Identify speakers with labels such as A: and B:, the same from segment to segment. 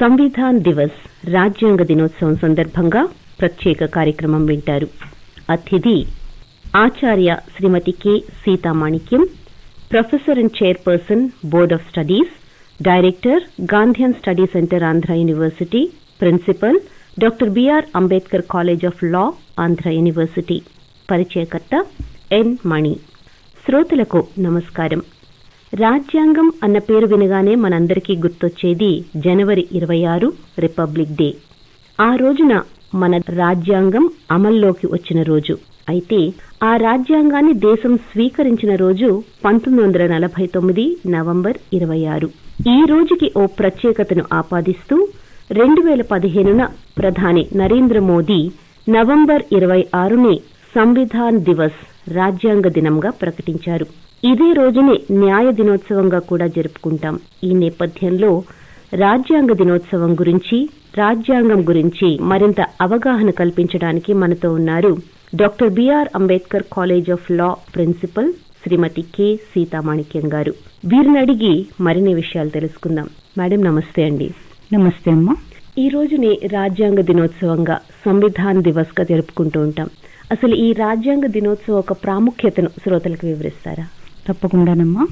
A: సంవిధాన్ దివస్ రాజ్యాంగ దినోత్సవం సందర్భంగా ప్రత్యేక కార్యక్రమం వింటారు. అతిథి ఆచార్య Shrimati K Seethamanikyam professor and chairperson board of studies director Gandhian study centre Andhra university principal doctor B R Ambedkar college of law Andhra university. పరిచయకర్త N మణి. శ్రోతలకు నమస్కారం. రాజ్యాంగం అన్న పేరు వినగానే మనందరికీ గుర్తొచ్చేది జనవరి ఇరవై ఆరు రిపబ్లిక్ డే. ఆ రోజున మన రాజ్యాంగం అమల్లోకి వచ్చిన రోజు. అయితే ఆ రాజ్యాంగాన్ని దేశం స్వీకరించిన రోజు పంతొమ్మిది వందల నలభై తొమ్మిది నవంబర్ ఇరవై ఆరు. ఈ రోజుకి ఓ ప్రత్యేకతను ఆపాదిస్తూ రెండు వేల పదిహేనున ప్రధాని నరేంద్ర మోదీ నవంబర్ ఇరవై ఆరుని సంవిధాన్ దివస్ రాజ్యాంగ దినంగా ప్రకటించారు. ఇదే రోజుని న్యాయ దినోత్సవంగా కూడా జరుపుకుంటాం. ఈ నేపథ్యంలో రాజ్యాంగ దినోత్సవం గురించి రాజ్యాంగం గురించి మరింత అవగాహన కల్పించడానికి మనతో ఉన్నారు doctor B R Ambedkar college of law principal Shrimati K. Seethamanikyam garu. వీరిని అడిగి మరిన్ని విషయాలు తెలుసుకుందాం. మేడం నమస్తే అండి.
B: నమస్తే అమ్మా.
A: ఈ రోజుని రాజ్యాంగ దినోత్సవంగా సంవిధాన్ దివస్గా జరుపుకుంటూ ఉంటాం. అసలు ఈ రాజ్యాంగ దినోత్సవం ఒక ప్రాముఖ్యతను శ్రోతలకు వివరిస్తారా?
B: తప్పకుండానమ్మా.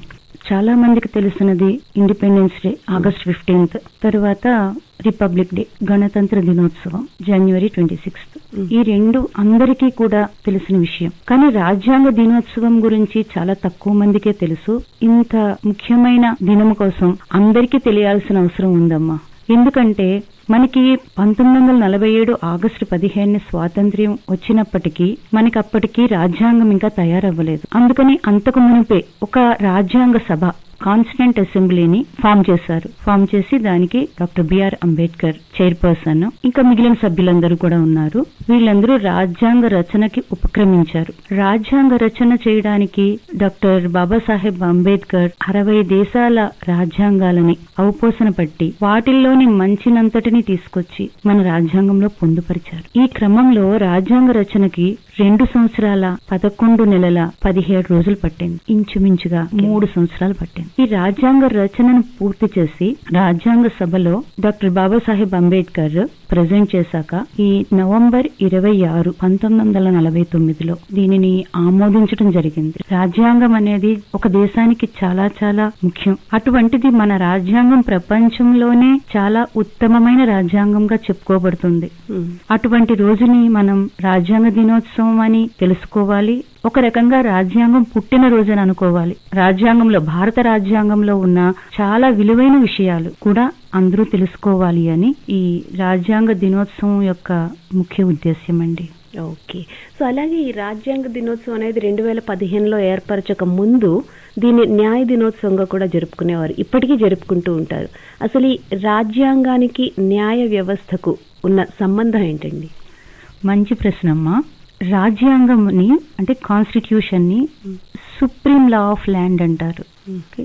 B: చాలా మందికి తెలిసినది ఇండిపెండెన్స్ డే ఆగస్ట్ ఫిఫ్టీన్త్ తర్వాత రిపబ్లిక్ డే గణతంత్ర దినోత్సవం జనవరి ట్వంటీ సిక్స్త్ ఈ రెండు అందరికీ కూడా తెలిసిన విషయం. కానీ రాజ్యాంగ దినోత్సవం గురించి చాలా తక్కువ మందికే తెలుసు. ఇంత ముఖ్యమైన దినం కోసం అందరికీ తెలియాల్సిన అవసరం ఉందమ్మా. ఎందుకంటే మనకి పంతొమ్మిది వందల నలభై ఏడు ఆగస్టు పదిహేను స్వాతంత్ర్యం వచ్చినప్పటికీ మనకి అప్పటికి రాజ్యాంగం ఇంకా తయారవ్వలేదు. అందుకని అంతకు మునిపే ఒక రాజ్యాంగ సభ కాన్స్టెంట్ అసెంబ్లీని ఫామ్ చేశారు. ఫామ్ చేసి దానికి డాక్టర్ బిఆర్ అంబేద్కర్ చైర్పర్సన్ ఇంకా మిగిలిన సభ్యులందరూ కూడా ఉన్నారు. వీళ్ళందరూ రాజ్యాంగ రచనకి ఉపక్రమించారు. రాజ్యాంగ రచన చేయడానికి డాక్టర్ బాబాసాహెబ్ అంబేద్కర్ అరవై దేశాల రాజ్యాంగాలని అవపోసన పట్టి వాటిల్లోని మంచినంతటిని తీసుకొచ్చి మన రాజ్యాంగంలో పొందుపరిచారు. ఈ క్రమంలో రాజ్యాంగ రచనకి రెండు సంవత్సరాల పదకొండు నెలల పదిహేడు రోజులు పట్టింది. ఇంచుమించుగా మూడు సంవత్సరాలు పట్టింది. ఈ రాజ్యాంగ రచనను పూర్తి చేసి రాజ్యాంగ సభలో డాక్టర్ బాబాసాహెబ్ అంబేద్కర్ ప్రజెంట్ చేశాక ఈ నవంబర్ ఇరవై ఆరు పంతొమ్మిది వందల నలభై తొమ్మిదిలో దీనిని ఆమోదించడం జరిగింది. రాజ్యాంగం అనేది ఒక దేశానికి చాలా చాలా ముఖ్యం. అటువంటిది మన రాజ్యాంగం ప్రపంచంలోనే చాలా ఉత్తమమైన రాజ్యాంగంగా చెప్పుకోబడుతుంది. అటువంటి రోజుని మనం రాజ్యాంగ దినోత్సవం అని తెలుసుకోవాలి ఒక రకంగా రాజ్యాంగం పుట్టిన రోజు అని అనుకోవాలి. రాజ్యాంగంలో భారత రాజ్యాంగంలో ఉన్న చాలా విలువైన విషయాలు కూడా అందరూ తెలుసుకోవాలి అని ఈ రాజ్యాంగ దినోత్సవం యొక్క ముఖ్య ఉద్దేశ్యం అండి.
A: ఓకే. సో అలాగే ఈ రాజ్యాంగ దినోత్సవం అనేది రెండు వేల పదిహేనులో ఏర్పరచక ముందు దీన్ని న్యాయ దినోత్సవంగా కూడా జరుపుకునేవారు. ఇప్పటికీ జరుపుకుంటూ ఉంటారు. అసలు ఈ రాజ్యాంగానికి న్యాయ వ్యవస్థకు ఉన్న సంబంధం ఏంటండి?
B: మంచి ప్రశ్న అమ్మా రాజ్యాంగంని అంటే కాన్స్టిట్యూషన్ని సుప్రీం లా ఆఫ్ ల్యాండ్ అంటారు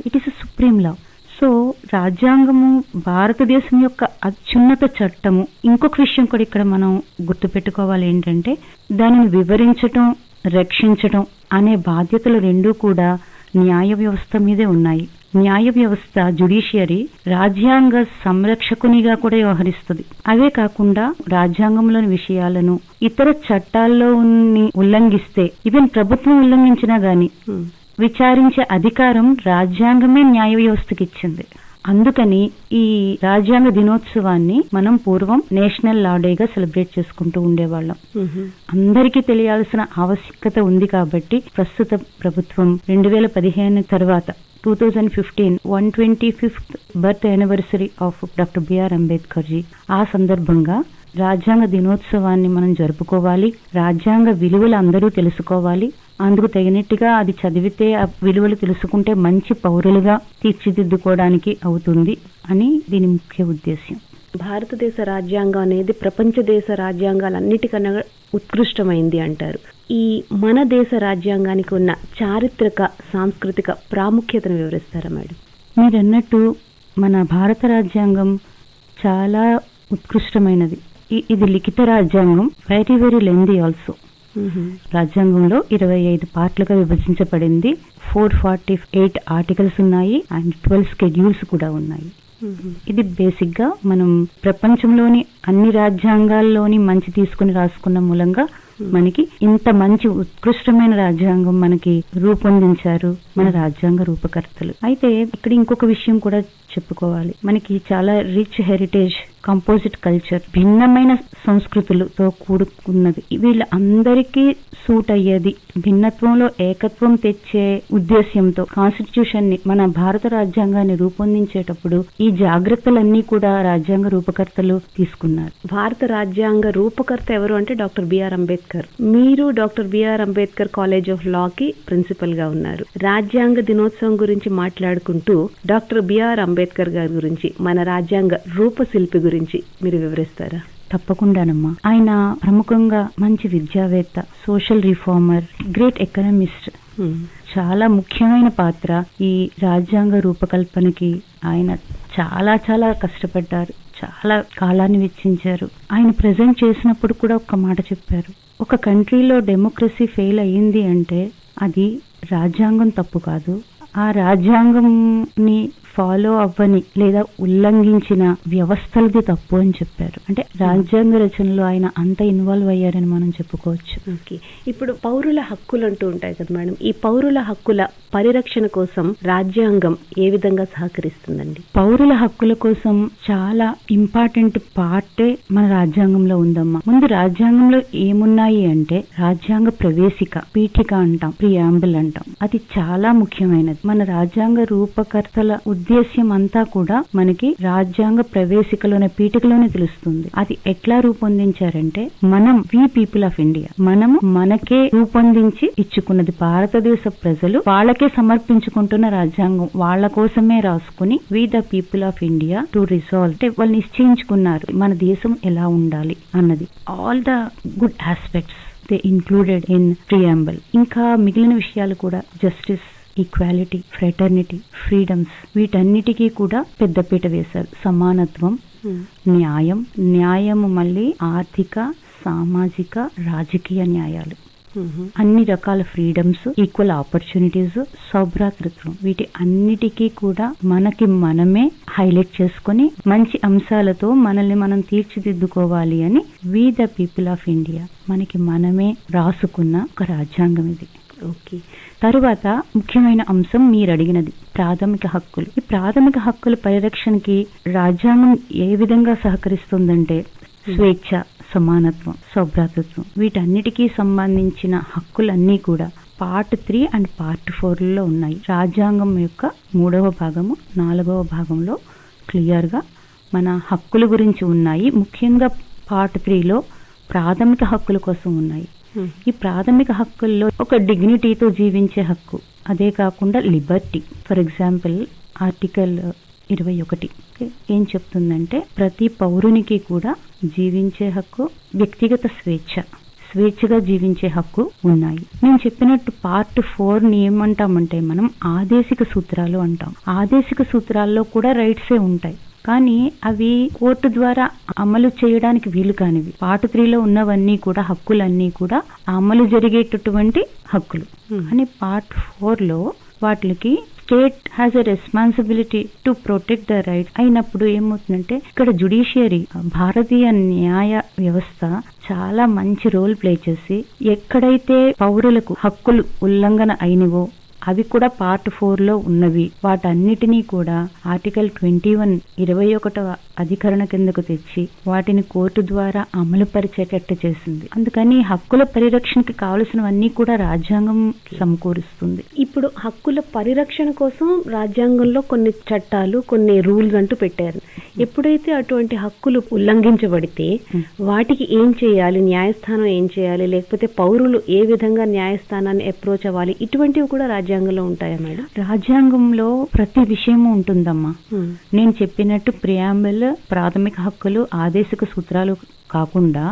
B: it is supreme law so రాజ్యాంగము భారతదేశం యొక్క అత్యున్నత చట్టము. ఇంకొక విషయం కూడా ఇక్కడ మనం గుర్తుపెట్టుకోవాలి ఏంటంటే దానిని వివరించటం రక్షించటం అనే బాధ్యతలు రెండూ కూడా న్యాయ వ్యవస్థ మీదే ఉన్నాయి. న్యాయ వ్యవస్థ జుడిషియరీ రాజ్యాంగ సంరక్షకునిగా కూడా వ్యవహరిస్తుంది. అవే కాకుండా రాజ్యాంగంలోని విషయాలను ఇతర చట్టాల్లో ఉన్ని ఉల్లంఘిస్తే ఈవెన్ ప్రభుత్వం ఉల్లంఘించినా గాని విచారించే అధికారం రాజ్యాంగమే న్యాయ వ్యవస్థకి ఇచ్చింది అందుకని ఈ రాజ్యాంగ దినోత్సవాన్ని మనం పూర్వం నేషనల్ లా డేగా సెలబ్రేట్ చేసుకుంటూ ఉండేవాళ్ళం. అందరికీ తెలియాల్సిన ఆవశ్యకత ఉంది కాబట్టి ప్రస్తుత ప్రభుత్వం రెండు వేల పదిహేను తర్వాత two thousand fifteen one twenty fifth birth anniversary of doctor B R Ambedkar ji ఆ సందర్భంగా రాజ్యాంగ దినోత్సవాన్ని మనం జరుపుకోవాలి. రాజ్యాంగ విలువలు అందరూ తెలుసుకోవాలి. అందుకు తగినట్టుగా అది చదివితే ఆ విలువలు తెలుసుకుంటే మంచి పౌరులుగా తీర్చిదిద్దుకోవడానికి అవుతుంది అని దీని ముఖ్య ఉద్దేశ్యం.
A: భారతదేశ రాజ్యాంగం అనేది ప్రపంచ దేశ రాజ్యాంగాలన్నిటికన్నా ఉత్కృష్టమైంది అంటారు. ఈ మన దేశ రాజ్యాంగానికి ఉన్న చారిత్రక సాంస్కృతిక ప్రాముఖ్యతను వివరిస్తారా మేడం?
B: మీరు అన్నట్టు మన భారత రాజ్యాంగం చాలా ఉత్కృష్టమైనది. ఇది లిఖిత రాజ్యాంగం వెరీ వెరీ లెంది ఆల్సో రాజ్యాంగంలో ఇరవై ఐదు పార్ట్లుగా విభజించబడింది. ఫోర్ ఫార్టీ ఎయిట్ ఆర్టికల్స్ ఉన్నాయి అండ్ ట్వెల్వ్ స్కెడ్యూల్స్ కూడా ఉన్నాయి. ఇది బేసిక్గా మనం ప్రపంచంలోని అన్ని రాజ్యాంగాల్లోని మంచి తీసుకుని రాసుకున్న మూలంగా మనకి ఇంత మంచి ఉత్కృష్టమైన రాజ్యాంగం మనకి రూపొందించారు మన రాజ్యాంగ రూపకర్తలు. అయితే ఇక్కడ ఇంకొక విషయం కూడా చెప్పుకోవాలి. మనకి చాలా రిచ్ హెరిటేజ్ కంపోజిట్ కల్చర్ భిన్నమైన సంస్కృతులతో కూడుకున్నది. వీళ్ళ అందరికీ సూట్ అయ్యేది భిన్నత్వంలో ఏకత్వం తెచ్చే ఉద్దేశ్యంతో కాన్స్టిట్యూషన్ని మన భారత రాజ్యాంగాన్ని రూపొందించేటప్పుడు ఈ జాగ్రత్తలన్నీ కూడా రాజ్యాంగ రూపకర్తలు తీసుకున్నారు.
A: భారత రాజ్యాంగ రూపకర్త ఎవరు అంటే డాక్టర్ బిఆర్ అంబేద్కర్. మీరు doctor B R Ambedkar college of law కి ప్రిన్సిపల్గా ఉన్నారు. రాజ్యాంగ దినోత్సవం గురించి మాట్లాడుకుంటూ డాక్టర్ బిఆర్ అంబేద్కర్ గారి గురించి మన రాజ్యాంగ రూపశిల్పి గురించి మీరు వివరిస్తారా?
B: తప్పకుండానమ్మా. ఆయన ప్రముఖంగా మంచి విద్యావేత్త సోషల్ రిఫార్మర్ గ్రేట్ ఎకనమిస్ట్ చాలా ముఖ్యమైన పాత్ర ఈ రాజ్యాంగ రూపకల్పనకి. ఆయన చాలా చాలా కష్టపడ్డారు. చాలా కాలాన్ని వెచ్చించారు. ఆయన ప్రజెంట్ చేసినప్పుడు కూడా ఒక మాట చెప్పారు. ఒక కంట్రీలో డెమోక్రసీ ఫెయిల్ అయ్యింది అంటే అది రాజ్యాంగం తప్పు కాదు. ఆ రాజ్యాంగంని ఫాలో అవ్వని లేదా ఉల్లంఘించిన వ్యవస్థలది తప్పు అని చెప్పారు. అంటే రాజ్యాంగ రచనలో ఆయన అంత ఇన్వాల్వ్ అయ్యారని మనం చెప్పుకోవచ్చు.
A: ఓకే. ఇప్పుడు పౌరుల హక్కులు అంటూ ఉంటాయి కదా మేడం. ఈ పౌరుల హక్కుల పరిరక్షణ కోసం రాజ్యాంగం ఏ విధంగా సహకరిస్తుందండి?
B: పౌరుల హక్కుల కోసం చాలా ఇంపార్టెంట్ పార్టే మన రాజ్యాంగంలో ఉందమ్మా. ముందు రాజ్యాంగంలో ఏమున్నాయి అంటే రాజ్యాంగ ప్రవేశిక పీఠిక అంటాం ప్రియాంబుల్ అంటాం. అది చాలా ముఖ్యమైనది. మన రాజ్యాంగ రూపకర్తల ఉద్దేశ్యం అంతా కూడా మనకి రాజ్యాంగ ప్రవేశికలోనే పీఠికలోనే తెలుస్తుంది. అది ఎట్లా రూపొందించారంటే మనం వి పీపుల్ ఆఫ్ ఇండియా మనము మనకే రూపొందించి ఇచ్చుకున్నది భారతదేశ ప్రజలు వాళ్ళకే సమర్పించుకుంటున్న రాజ్యాంగం వాళ్ళ కోసమే రాసుకుని we the people of India to resolve అంటే వాళ్ళు నిశ్చయించుకున్నారు మన దేశం ఎలా ఉండాలి అన్నది. All the good aspects they included in preamble ఇంకా మిగిలిన విషయాలు కూడా జస్టిస్ ఈక్వాలిటీ ఫ్రెటర్నిటీ ఫ్రీడమ్స్ వీటన్నిటికీ కూడా పెద్దపీట వేశారు. సమానత్వం న్యాయం న్యాయము మళ్ళీ ఆర్థిక సామాజిక రాజకీయ న్యాయాలు. అన్ని రకాల ఫ్రీడమ్స్ ఈక్వల్ ఆపర్చునిటీస్ సౌభ్రాతృత్వం వీటి అన్నిటికీ కూడా మనకి మనమే హైలైట్ చేసుకొని మంచి అంశాలతో మనల్ని మనం తీర్చిదిద్దుకోవాలి అని we the people of India మనకి మనమే రాసుకున్న ఒక రాజ్యాంగం ఇది.
A: ఓకే.
B: తరువాత ముఖ్యమైన అంశం మీరు అడిగినది ప్రాథమిక హక్కులు. ఈ ప్రాథమిక హక్కుల పరిరక్షణకి రాజ్యాంగం ఏ విధంగా సహకరిస్తుందంటే స్వేచ్ఛ సమానత్వం సౌభ్రాతృత్వం. వీటన్నిటికీ సంబంధించిన హక్కులన్నీ కూడా పార్ట్ త్రీ అండ్ పార్ట్ ఫోర్లలో ఉన్నాయి. రాజ్యాంగం యొక్క మూడవ భాగము నాలుగవ భాగంలో క్లియర్గా మన హక్కుల గురించి ఉన్నాయి. ముఖ్యంగా పార్ట్ త్రీలో ప్రాథమిక హక్కుల కోసం ఉన్నాయి. ఈ ప్రాథమిక హక్కుల్లో ఒక డిగ్నిటీతో జీవించే హక్కు. అదే కాకుండా లిబర్టీ ఫర్ ఎగ్జాంపుల్ ఆర్టికల్ ఇరవై ఒకటి. ఏం చెప్తుందంటే ప్రతి పౌరునికి కూడా జీవించే హక్కు వ్యక్తిగత స్వేచ్ఛ. స్వేచ్ఛగా జీవించే హక్కు ఉన్నాయి. నేను చెప్పినట్టు పార్ట్ ఫోర్ని ఏమంటామంటే మనం ఆదేశిక సూత్రాలు అంటాం. ఆదేశిక సూత్రాల్లో కూడా రైట్సే ఉంటాయి. కానీ అవి కోర్టు ద్వారా అమలు చేయడానికి వీలు కానివి. పార్ట్ త్రీలో ఉన్నవన్నీ కూడా హక్కులన్నీ కూడా అమలు జరిగేటటువంటి హక్కులు. కానీ పార్ట్ ఫోర్లో వాటికి state has a responsibility to protect the right అయినప్పుడు ఏమవుతుందంటే ఇక్కడ జుడిషియరీ భారతీయ న్యాయ వ్యవస్థ చాలా మంచి రోల్ ప్లే చేసి ఎక్కడైతే పౌరులకు హక్కులు ఉల్లంఘన అయినవో అవి కూడా పార్ట్ ఫోర్లో ఉన్నవి. వాటన్నిటినీ కూడా ఆర్టికల్ ట్వంటీ వన్ ఇరవై ఒకటవ అధికరణ కిందకు తెచ్చి వాటిని కోర్టు ద్వారా అమలు పరిచేటట్టు చేసింది. అందుకని హక్కుల పరిరక్షణకి కావలసినవన్నీ కూడా రాజ్యాంగం సమకూరుస్తుంది.
A: ఇప్పుడు హక్కుల పరిరక్షణ కోసం రాజ్యాంగంలో కొన్ని చట్టాలు కొన్ని రూల్స్ అంటూ పెట్టారు. ఎప్పుడైతే అటువంటి హక్కులు ఉల్లంఘించబడితే వాటికి ఏం చేయాలి? న్యాయస్థానం ఏం చేయాలి? లేకపోతే పౌరులు ఏ విధంగా న్యాయస్థానాన్ని అప్రోచ్ అవ్వాలి? ఇటువంటివి కూడా రాజ్యాంగంలో ఉంటాయా మేడం?
B: రాజ్యాంగంలో ప్రతి విషయము ఉంటుందమ్మా. నేను చెప్పినట్టు ప్రియాంబుల్ ప్రాథమిక హక్కులు ఆదేశిక సూత్రాలు కాకుండా.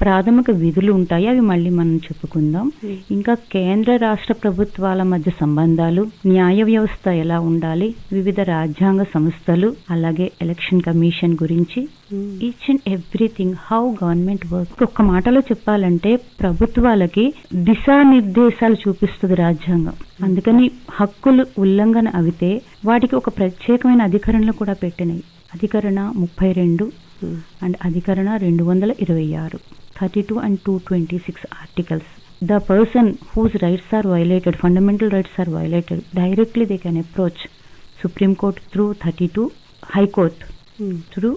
B: ప్రాథమిక విధులు ఉంటాయి అవి మళ్ళీ మనం చెప్పుకుందాం. ఇంకా కేంద్ర రాష్ట్ర ప్రభుత్వాల మధ్య సంబంధాలు న్యాయ వ్యవస్థ ఎలా ఉండాలి వివిధ రాజ్యాంగ సంస్థలు అలాగే ఎలక్షన్ కమిషన్ గురించి. Each and everything how government work ఒక్క మాటలో చెప్పాలంటే ప్రభుత్వాలకి దిశానిర్దేశాలు చూపిస్తుంది రాజ్యాంగం అందుకని హక్కులు ఉల్లంఘన అవితే వాటికి ఒక ప్రత్యేకమైన అధికరణలు కూడా పెట్టినాయి అధికరణ ముప్పై రెండు. అండ్ అధికరణ రెండు వందల ఇరవై ఆరు thirty two and two twenty six articles the person whose rights are violated fundamental rights are violated directly they can approach supreme court through thirty two high court
A: Hmm.
B: Through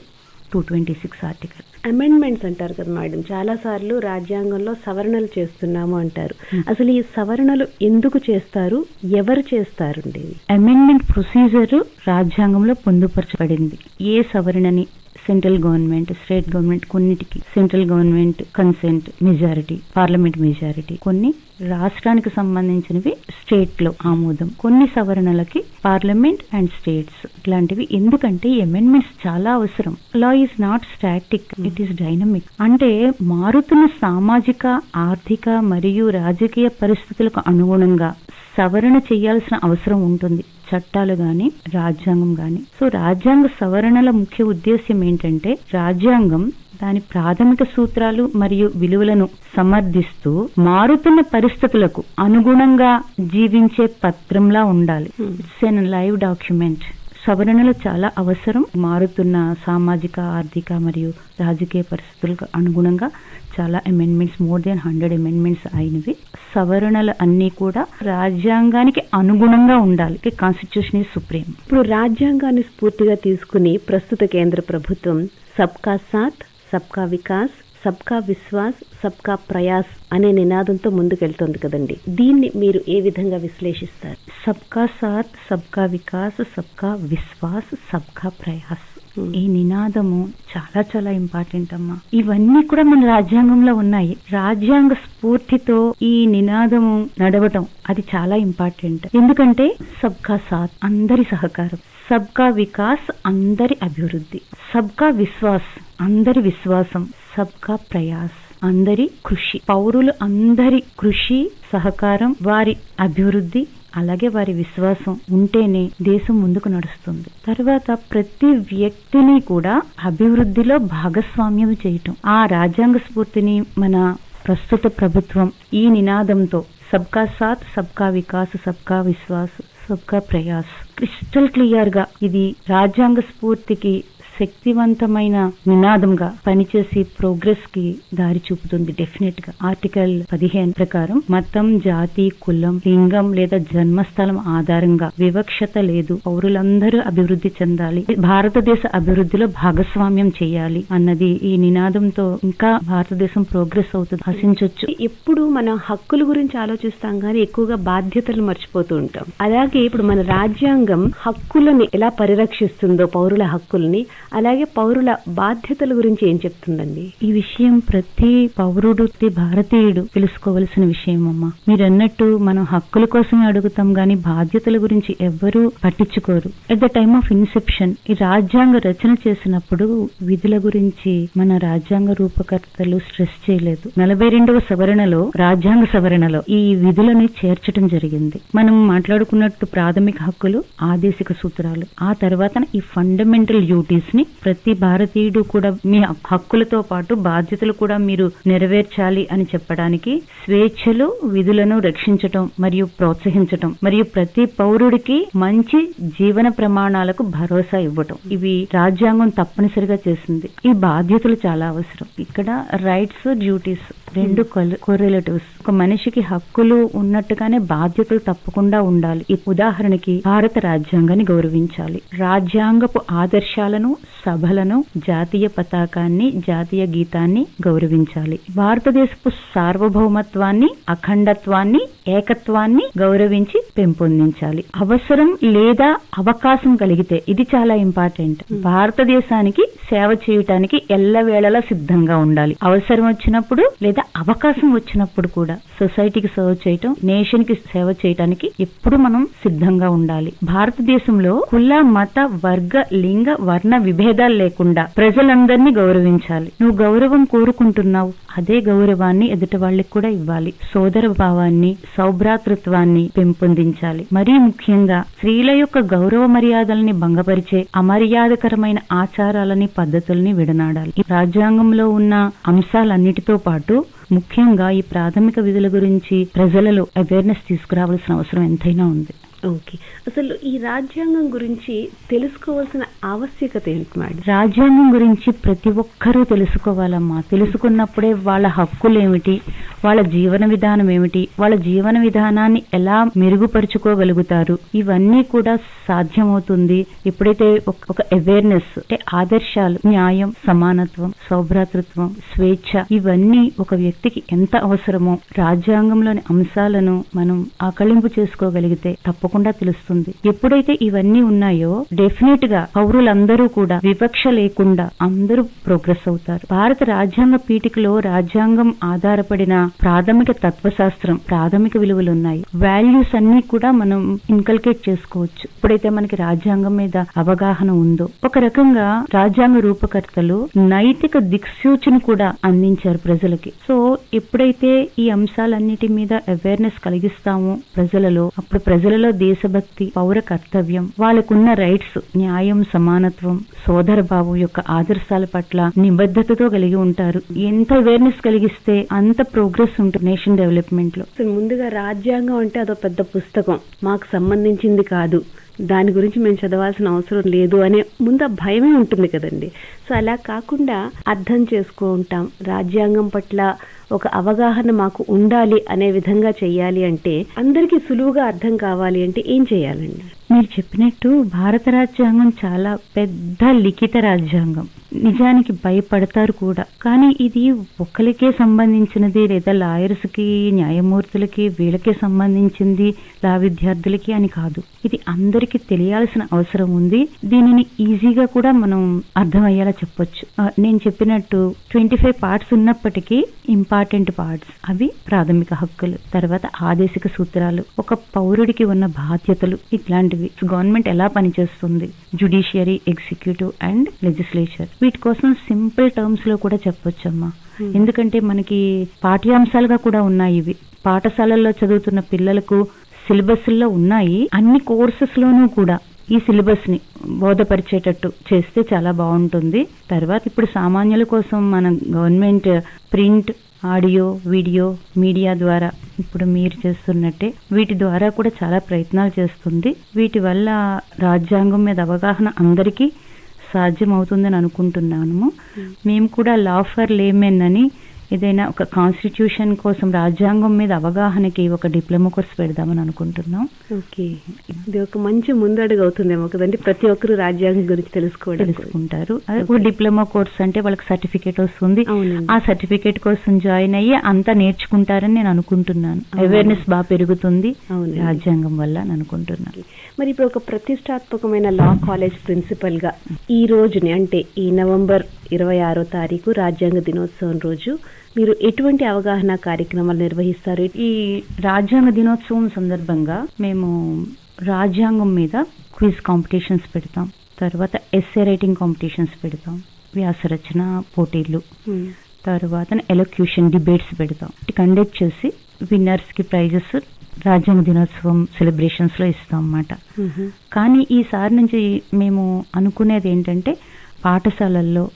B: two twenty six article
A: amendments అంటారు కదా madam చాలా సార్లు రాజ్యాంగంలో సవరణలు చేస్తున్నాము అంటారు
B: Hmm.
A: అసలు ఈ సవరణలు ఎందుకు చేస్తారు ఎవరు చేస్తారండి?
B: అమెండ్మెంట్ ప్రొసీజర్ రాజ్యాంగంలో పొందుపరచబడింది ఏ సవరణని సెంట్రల్ గవర్నమెంట్ స్టేట్ గవర్నమెంట్ కొన్నిటికి central government consent majority parliament majority. కొన్ని రాష్ట్రానికి సంబంధించినవి స్టేట్లో ఆమోదం. కొన్ని సవరణలకి పార్లమెంట్ అండ్ స్టేట్స్ ఇట్లాంటివి. ఎందుకంటే అమెండ్మెంట్స్ చాలా అవసరం. Law is not static it is dynamic అంటే మారుతున్న సామాజిక ఆర్థిక మరియు రాజకీయ పరిస్థితులకు అనుగుణంగా సవరణ చేయాల్సిన అవసరం ఉంటుంది. చట్టాలు గాని రాజ్యాంగం గాని. సో రాజ్యాంగ సవరణల ముఖ్య ఉద్దేశ్యం ఏంటంటే రాజ్యాంగం దాని ప్రాథమిక సూత్రాలు మరియు విలువలను సమర్థిస్తూ మారుతున్న పరిస్థితులకు అనుగుణంగా జీవించే పత్రంలా ఉండాలి. ఇట్స్ ఎన్ లైవ్ డాక్యుమెంట్ సవరణలు చాలా అవసరం. మారుతున్న సామాజిక ఆర్థిక మరియు రాజకీయ పరిస్థితులకు అనుగుణంగా చాలా amendments more than hundred amendments అయినవి. సవరణలు అన్నీ కూడా రాజ్యాంగానికి అనుగుణంగా ఉండాలి. కాన్స్టిట్యూషన్ సుప్రీం
A: ఇప్పుడు రాజ్యాంగాన్ని స్ఫూర్తిగా తీసుకుని ప్రస్తుత కేంద్ర ప్రభుత్వం సబ్కా సాత్ సబ్కా వికాస్ సబ్కా విశ్వాస్ సబ్కా ప్రయాస్ అనే నినాదంతో ముందుకెళ్తోంది కదండి. దీన్ని మీరు ఏ విధంగా విశ్లేషిస్తారు?
B: సబ్కా సాత్ సబ్కా వికాస్ సబ్కా విశ్వాస్ సబ్కా ప్రయాస్.
A: Hmm.
B: ఈ నినాదము చాలా చాలా ఇంపార్టెంట్ అమ్మా. ఇవన్నీ కూడా మన రాజ్యాంగంలో ఉన్నాయి. రాజ్యాంగ స్ఫూర్తితో ఈ నినాదము నడవటం అది చాలా ఇంపార్టెంట్ ఎందుకంటే సబ్కా సాత్ అందరి సహకారం సబ్కా వికాస్ అందరి అభివృద్ధి సబ్కా విశ్వాస్ అందరి విశ్వాసం సబ్కా ప్రయాస్ అందరి కృషి పౌరులు అందరి కృషి సహకారం వారి అభివృద్ధి అలాగే వారి విశ్వాసం ఉంటేనే దేశం ముందుకు నడుస్తుంది. తర్వాత ప్రతి వ్యక్తిని కూడా అభివృద్ధిలో భాగస్వామ్యం చేయటం. ఆ రాజ్యాంగ స్ఫూర్తిని మన ప్రస్తుత ప్రభుత్వం ఈ నినాదంతో సబ్కా సాత్ సబ్కా వికాస్ సబ్కా విశ్వాస్ సబ్కా ప్రయాస్. క్రిస్టల్ క్లియర్గా ఇది రాజ్యాంగ స్ఫూర్తికి శక్తివంతమైన నినాదంగా పనిచేసి ప్రోగ్రెస్కి దారి చూపుతుంది. డెఫినెట్గా. ఆర్టికల్ పదిహేను ప్రకారం మతం జాతి కులం లింగం లేదా జన్మస్థలం ఆధారంగా వివక్షత లేదు. పౌరులందరూ అభివృద్ధి చెందాలి. భారతదేశ అభివృద్ధిలో భాగస్వామ్యం చేయాలి అన్నది ఈ నినాదంతో ఇంకా భారతదేశం ప్రోగ్రెస్ అవుతుంది. హసించవచ్చు
A: ఎప్పుడు మన హక్కుల గురించి ఆలోచిస్తాం కానీ ఎక్కువగా బాధ్యతలు మర్చిపోతూ ఉంటాం. అలాగే ఇప్పుడు మన రాజ్యాంగం హక్కులని ఎలా పరిరక్షిస్తుందో పౌరుల హక్కుల్ని అలాగే పౌరుల బాధ్యతల గురించి ఏం చెప్తుందండి?
B: ఈ విషయం ప్రతి పౌరుడు ప్రతి భారతీయుడు తెలుసుకోవలసిన విషయం అమ్మా మీరు అన్నట్టు మనం హక్కుల కోసమే అడుగుతాం గాని బాధ్యతల గురించి ఎవ్వరూ పట్టించుకోరు. At the time of inception ఈ రాజ్యాంగ రచన చేసినప్పుడు విధుల గురించి మన రాజ్యాంగ రూపకర్తలు స్ట్రెస్ చేయలేదు. నలభై రెండవ సవరణలో రాజ్యాంగ సవరణలో ఈ విధులను చేర్చడం జరిగింది. మనం మాట్లాడుకున్నట్టు ప్రాథమిక హక్కులు ఆదేశిక సూత్రాలు. ఆ తర్వాత ఈ ఫండమెంటల్ డ్యూటీస్ ని ప్రతి భారతీయుడు కూడా మీ హక్కులతో పాటు బాధ్యతలు కూడా మీరు నెరవేర్చాలి అని చెప్పడానికి స్వేచ్ఛలు విధులను రక్షించటం మరియు ప్రోత్సహించటం మరియు ప్రతి పౌరుడికి మంచి జీవన ప్రమాణాలకు భరోసా ఇవ్వటం. ఇవి రాజ్యాంగం తప్పనిసరిగా చేసింది ఈ బాధ్యతలు చాలా అవసరం. ఇక్కడ రైట్స్ డ్యూటీస్ రెండు కొరిలేటివ్స్ ఒక మనిషికి హక్కులు ఉన్నట్టుగానే బాధ్యతలు తప్పకుండా ఉండాలి. ఈ ఉదాహరణకి భారత రాజ్యాంగాన్ని గౌరవించాలి. రాజ్యాంగపు ఆదర్శాలను సభలను జాతీయ పతాకాన్ని జాతీయ గీతాన్ని గౌరవించాలి. భారతదేశపు సార్వభౌమత్వాన్ని అఖండత్వాన్ని ఏకత్వాన్ని గౌరవించి పెంపొందించాలి. అవసరం లేదా అవకాశం కలిగితే ఇది చాలా ఇంపార్టెంట్. భారతదేశానికి సేవ చేయటానికి ఎల్లవేళలా సిద్ధంగా ఉండాలి. అవసరం వచ్చినప్పుడు లేదా అవకాశం వచ్చినప్పుడు కూడా సొసైటీకి సర్వ్ చేయటం నేషన్కి సేవ చేయటానికి ఎప్పుడు మనం సిద్ధంగా ఉండాలి. భారతదేశంలో కుల మత వర్గ లింగ వర్ణ విభేదాలు లేకుండా ప్రజలందరినీ గౌరవించాలి. నువ్వు గౌరవం కోరుకుంటున్నావు అదే గౌరవాన్ని ఎదుటి వాళ్ళకి కూడా ఇవ్వాలి. సోదర భావాన్ని సౌభ్రాతృత్వాన్ని పెంపొందించాలి. మరీ ముఖ్యంగా స్త్రీల యొక్క గౌరవ మర్యాదల్ని భంగపరిచే అమర్యాదకరమైన ఆచారాలని పద్ధతుల్ని విడనాడాలి. రాజ్యాంగంలో ఉన్న అంశాలన్నిటితో పాటు ముఖ్యంగా ఈ ప్రాథమిక విధుల గురించి ప్రజలలో అవేర్నెస్ తీసుకురావాల్సిన అవసరం ఎంతైనా ఉంది.
A: ఓకే. అసలు ఈ రాజ్యాంగం గురించి తెలుసుకోవాల్సిన ఆవశ్యకత ఏంటి మేడం?
B: రాజ్యాంగం గురించి ప్రతి ఒక్కరూ తెలుసుకోవాలమ్మా. తెలుసుకున్నప్పుడే వాళ్ళ హక్కులు ఏమిటి వాళ్ళ జీవన విధానం ఏమిటి? వాళ్ళ జీవన విధానాన్ని ఎలా మెరుగుపరుచుకోగలుగుతారు? ఇవన్నీ కూడా సాధ్యమవుతుంది. ఎప్పుడైతే ఒక- ఒక అవేర్నెస్ అంటే ఆదర్శాలు న్యాయం సమానత్వం సౌభ్రాతృత్వం స్వేచ్ఛ ఇవన్నీ ఒక వ్యక్తికి ఎంత అవసరమో రాజ్యాంగంలోని అంశాలను మనం ఆకళింపు చేసుకోగలిగితే తప్పకుండా తెలుస్తుంది. ఎప్పుడైతే ఇవన్నీ ఉన్నాయో డెఫినెట్గా పౌరులందరూ కూడా వివక్ష లేకుండా అందరూ ప్రోగ్రెస్ అవుతారు. భారత రాజ్యాంగ పీఠికలో రాజ్యాంగం ఆధారపడిన ప్రాథమిక తత్వశాస్త్రం ప్రాథమిక విలువలు ఉన్నాయి. వాల్యూస్ అన్ని కూడా మనం ఇన్కల్కేట్ చేసుకోవచ్చు. ఎప్పుడైతే మనకి రాజ్యాంగం మీద అవగాహన ఉందో. ఒక రకంగా రాజ్యాంగ రూపకర్తలు నైతిక దిక్సూచన కూడా అందించారు ప్రజలకి. సో ఎప్పుడైతే ఈ అంశాలన్నిటి మీద అవేర్నెస్ కలిగిస్తామో ప్రజలలో అప్పుడు ప్రజలలో దేశభక్తి పౌర కర్తవ్యం వాళ్ళకున్న రైట్స్ న్యాయం సమానత్వం సోదర భావం యొక్క ఆదర్శాల పట్ల నిబద్ధతతో కలిగి ఉంటారు. ఎంత అవేర్నెస్ కలిగిస్తే అంత ప్రోగ్రెస్ ఉంటుంది నేషన్
A: డెవలప్మెంట్లో. ముందుగా రాజ్యాంగం అంటే అదో పెద్ద పుస్తకం. మాకు సంబంధించింది కాదు. దాని గురించి మేము చదవాల్సిన అవసరం లేదు అనే ముందు ఆ భయమే ఉంటుంది కదండి. సో అలా కాకుండా అర్థం చేసుకుంటాం. రాజ్యాంగం పట్ల ఒక అవగాహన మాకు ఉండాలి అనే విధంగా చెయ్యాలి అంటే అందరికీ సులువుగా అర్థం కావాలి అంటే ఏం చేయాలండి?
B: మీరు చెప్పినట్టు భారత రాజ్యాంగం చాలా పెద్ద లిఖిత రాజ్యాంగం. నిజానికి భయపడతారు కూడా. కానీ ఇది ఒక్కరికే సంబంధించినది లేదా లాయర్స్కి న్యాయమూర్తులకి వీళ్ళకే సంబంధించింది లా విద్యార్థులకి అని కాదు. ఇది అందరికీ తెలియాల్సిన అవసరం ఉంది. దీనిని ఈజీగా కూడా మనం అర్థమయ్యేలా చెప్పొచ్చు. నేను చెప్పినట్టు ట్వంటీ ఫైవ్ పార్ట్స్ ఉన్నప్పటికీ ఇంపార్టెంట్ పార్ట్స్. అవి ప్రాథమిక హక్కులు తర్వాత ఆదేశిక సూత్రాలు ఒక పౌరుడికి ఉన్న బాధ్యతలు ఇట్లాంటివి. గవర్నమెంట్ ఎలా పనిచేస్తుంది? జుడిషియరీ ఎగ్జిక్యూటివ్ అండ్ లెజిస్లేచర్ వీటి కోసం సింపుల్ టర్మ్స్లో కూడా చెప్పొచ్చమ్మా. ఎందుకంటే మనకి పాఠ్యాంశాలుగా కూడా ఉన్నాయి ఇవి. పాఠశాలల్లో చదువుతున్న పిల్లలకు సిలబస్లో ఉన్నాయి. అన్ని కోర్సెస్ లోనూ కూడా ఈ సిలబస్ని బోధపరిచేటట్టు చేస్తే చాలా బాగుంటుంది. తర్వాత ఇప్పుడు సామాన్యుల కోసం మన government print audio video media ద్వారా ఇప్పుడు మీరు చేస్తున్నట్టే వీటి ద్వారా కూడా చాలా ప్రయత్నాలు చేస్తుంది. వీటి వల్ల రాజ్యాంగం మీద అవగాహన అందరికీ సాధ్యం అవుతుందని అనుకుంటున్నాను. మేము. కూడా లా ఫర్ లేమెన్ అని ఏదైనా ఒక కాన్స్టిట్యూషన్ కోసం రాజ్యాంగం మీద అవగాహనకి ఒక డిప్లొమా కోర్స్ పెడదామని అనుకుంటున్నాం.
A: ఓకే. ఇది ఒక మంచి ముందడుగు అవుతుందేమో కదండి. ప్రతి ఒక్కరు రాజ్యాంగం గురించి తెలుసుకోవడం
B: తెలుసుకుంటారు. ఒక డిప్లొమా కోర్స్ అంటే వాళ్ళకి సర్టిఫికేట్ వస్తుంది. ఆ సర్టిఫికేట్ కోసం జాయిన్ అయ్యి అంతా నేర్చుకుంటారని నేను అనుకుంటున్నాను. అవేర్నెస్ బాగా పెరుగుతుంది. రాజ్యాంగం వల్ల అని అనుకుంటున్నాను.
A: మరి ఇప్పుడు ఒక ప్రతిష్టాత్మకమైన లా కాలేజ్ ప్రిన్సిపల్గా ఈ రోజుని అంటే ఈ నవంబర్ ఇరవై ఆరో తారీఖు రాజ్యాంగ దినోత్సవం రోజు మీరు ఎటువంటి అవగాహన కార్యక్రమాలు నిర్వహిస్తారు?
B: ఈ రాజ్యాంగ దినోత్సవం సందర్భంగా మేము రాజ్యాంగం మీద క్విజ్ కాంపిటీషన్స్ పెడతాం. తర్వాత ఎస్ఏ రైటింగ్ కాంపిటీషన్స్ పెడతాం. వ్యాసరచన పోటీలు. తర్వాత ఎలక్యూషన్ డిబేట్స్ పెడతాం. కండక్ట్ చేసి విన్నర్స్కి ప్రైజెస్ రాజ్యాంగ దినోత్సవం సెలబ్రేషన్స్లో ఇస్తాం అన్నమాట. కానీ ఈసారి నుంచి మేము అనుకునేది ఏంటంటే పాఠశాలల్లో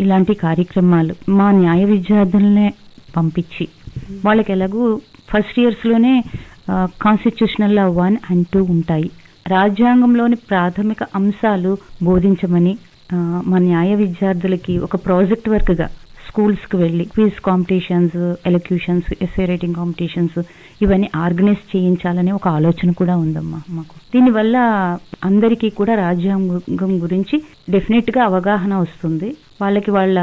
B: ఇలాంటి కార్యక్రమాలు మా న్యాయ విద్యార్థులనే పంపించి వాళ్ళకి ఎలాగూ first ఇయర్స్లోనే constitutional law one and two ఉంటాయి. రాజ్యాంగంలోని ప్రాథమిక అంశాలు బోధించమని మా న్యాయ విద్యార్థులకి ఒక ప్రాజెక్ట్ వర్క్గా స్కూల్స్కి స్కూల్స్కి వెళ్ళి quiz competitions elocutions essay writing competitions ఇవన్నీ ఆర్గనైజ్ చేయించాలనే ఒక ఆలోచన కూడా ఉందమ్మా మాకు. దీనివల్ల అందరికీ కూడా రాజ్యాంగం గురించి డెఫినెట్గా అవగాహన వస్తుంది. వాళ్ళకి వాళ్ళ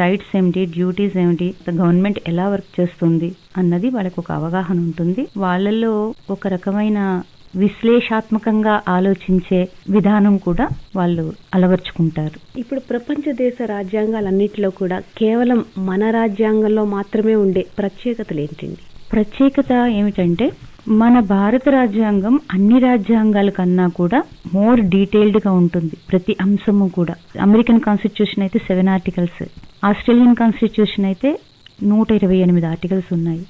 B: రైట్స్ ఏమిటి డ్యూటీస్ ఏమిటి గవర్నమెంట్ ఎలా వర్క్ చేస్తుంది అన్నది వాళ్ళకి ఒక అవగాహన ఉంటుంది. వాళ్ళలో ఒక రకమైన విశ్లేషాత్మకంగా ఆలోచించే విధానం కూడా వాళ్ళు అలవర్చుకుంటారు.
A: ఇప్పుడు ప్రపంచ దేశ రాజ్యాంగాలన్నిటిలో కూడా కేవలం మన రాజ్యాంగంలో మాత్రమే ఉండే ప్రత్యేకతలు ఏంటండి?
B: ప్రత్యేకత ఏమిటంటే మన భారత రాజ్యాంగం అన్ని రాజ్యాంగాల కన్నా కూడా మోర్ డీటెయిల్డ్గా ఉంటుంది. ప్రతి అంశము కూడా. అమెరికన్ కాన్స్టిట్యూషన్ అయితే సెవెన్ ఆర్టికల్స్ ఆస్ట్రేలియన్ కాన్స్టిట్యూషన్ అయితే నూట ఇరవై ఎనిమిది ఆర్టికల్స్ ఉన్నాయి.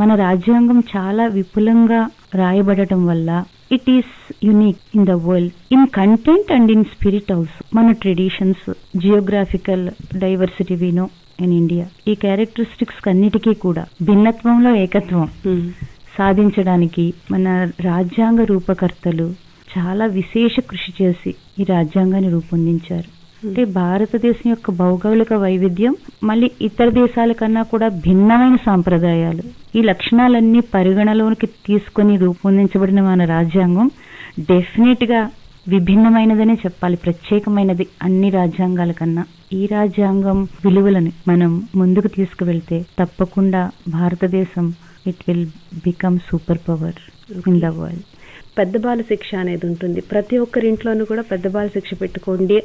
B: మన రాజ్యాంగం చాలా విపులంగా రాయబడటం వల్ల it is unique in the world in content and in spirit also మన ట్రెడిషన్స్ జియోగ్రాఫికల్ డైవర్సిటీ వినో ఇన్ ఇండియా ఈ క్యారెక్టరిస్టిక్స్ అన్నిటికీ కూడా భిన్నత్వంలో ఏకత్వం సాధించడానికి మన రాజ్యాంగ రూపకర్తలు చాలా విశేష కృషి చేసి ఈ రాజ్యాంగాన్ని రూపొందించారు. అంటే భారతదేశం యొక్క భౌగోళిక వైవిధ్యం మళ్ళీ ఇతర దేశాల కన్నా కూడా భిన్నమైన సాంప్రదాయాలు. ఈ లక్షణాలన్నీ పరిగణలోకి తీసుకొని రూపొందించబడిన మన రాజ్యాంగం డెఫినెట్గా విభిన్నమైనదనే చెప్పాలి. ప్రత్యేకమైనది అన్ని రాజ్యాంగాల కన్నా. ఈ రాజ్యాంగం విలువలని మనం ముందుకు తీసుకువెళ్తే తప్పకుండా భారతదేశం it will become super power in the world
A: పెద్ద బాల శిక్ష అనేది ఉంటుంది. ప్రతి ఒక్కరి ఇంట్లోనూ కూడా పెద్ద బాల శిక్ష పెట్టుకోండి.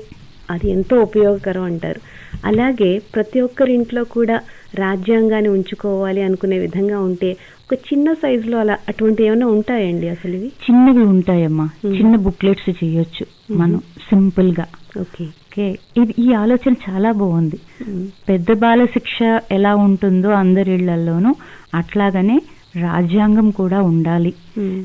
A: అది ఎంతో ఉపయోగకరం అంటారు. అలాగే ప్రతి ఒక్కరి ఇంట్లో కూడా రాజ్యాంగాన్ని ఉంచుకోవాలి అనుకునే విధంగా ఉంటే ఒక చిన్న సైజులో అలా అటువంటి ఏమైనా ఉంటాయండి అసలు ఇవి?
B: చిన్నవి ఉంటాయమ్మా. చిన్న బుక్లెట్స్ చేయొచ్చు మనం సింపుల్గా
A: ఓకే.
B: ఓకే. ఇది ఈ ఆలోచన చాలా బాగుంది. పెద్ద బాల శిక్ష ఎలా ఉంటుందో అందరి ఇళ్ళలోనూ అట్లాగనే రాజ్యాంగం కూడా ఉండాలి.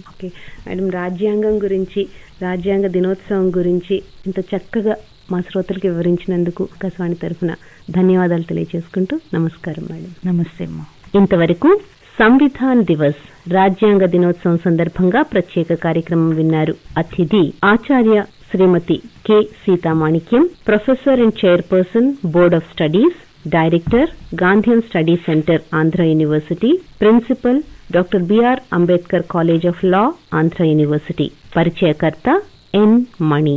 A: ఓకే. మేడం రాజ్యాంగం గురించి రాజ్యాంగ దినోత్సవం గురించి ఇంత చక్కగా మా శ్రోతలకు వివరించినందుకు ఆకాశవాణి తరఫున ధన్యవాదాలు తెలియజేసుకుంటూ నమస్కారం మేడం.
B: నమస్తే అమ్మా.
A: ఇంతవరకు సంవిధాన్ దివస్ రాజ్యాంగ దినోత్సవం సందర్భంగా ప్రత్యేక కార్యక్రమం విన్నారు. అతిథి ఆచార్య Shrimati K Seethamanikyam professor and chairperson board of studies director Gandhian study centre Andhra university principal doctor B R Ambedkar college of law Andhra university. పరిచయకర్త ఎన్ మణి.